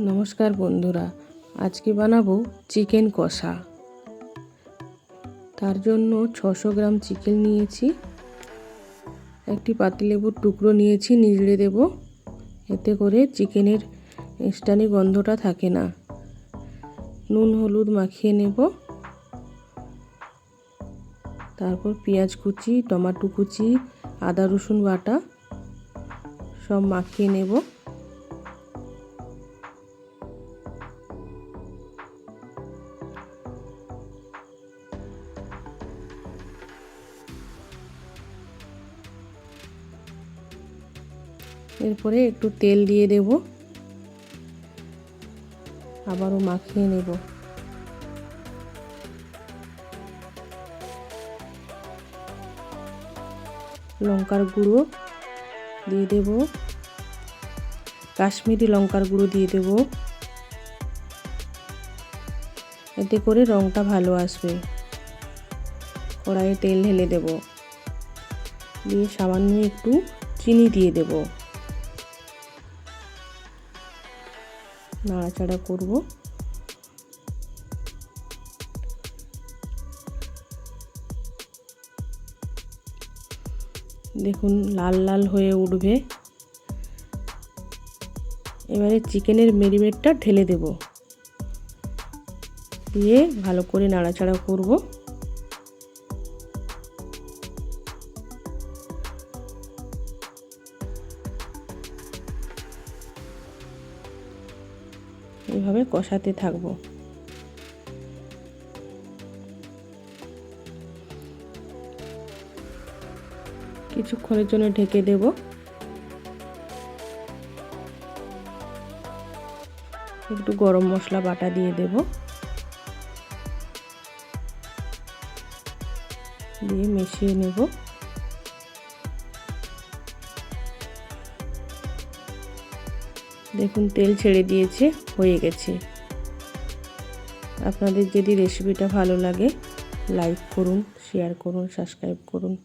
নমস্কার বন্ধুরা, আজকে বানাবো চিকেন কষা। তার জন্য ছশো গ্রাম চিকেন নিয়েছি, একটি পাতিলেবুর টুকরো নিয়েছি নিড়ে দেব। এতে করে চিকেনের স্টানি গন্ধটা থাকে না। নুন, হলুদ মাখিয়ে নেব। তারপর পেঁয়াজ কুচি, টমাটো কুচি, আদা রসুন বাটা সব মাখিয়ে নেব। এরপরে একটু তেল দিয়ে দেব। আবারও মাখিয়ে নেব। লঙ্কার গুঁড়ো দিয়ে দেব। কাশ্মীরি লঙ্কার গুঁড়ো দিয়ে দেব। এতে করে রঙটা ভালো আসবে। কড়াইয়ে তেল ঢেলে দেব। দিয়ে সামান্য একটু চিনি দিয়ে দেব। নাড়াচাড়া করব। দেখুন, লাল লাল হয়ে উঠবে। এবারে চিকেনের মেরিমেটটা ঢেলে দেব। দিয়ে ভালো করে নাড়াচাড়া করব। এইভাবে কষাতে থাকব। কিছুক্ষণের জন্য ঢেকে দেব। একটু গরম মশলা বাটা দিয়ে দেব। দিয়ে মিশিয়ে নেব। দেখুন, তেল ছেড়ে দিয়েছে, হয়ে গেছে। আপনাদের যদি রেসিপিটা ভালো লাগে লাইক করুন শেয়ার করুন সাবস্ক্রাইব করুন।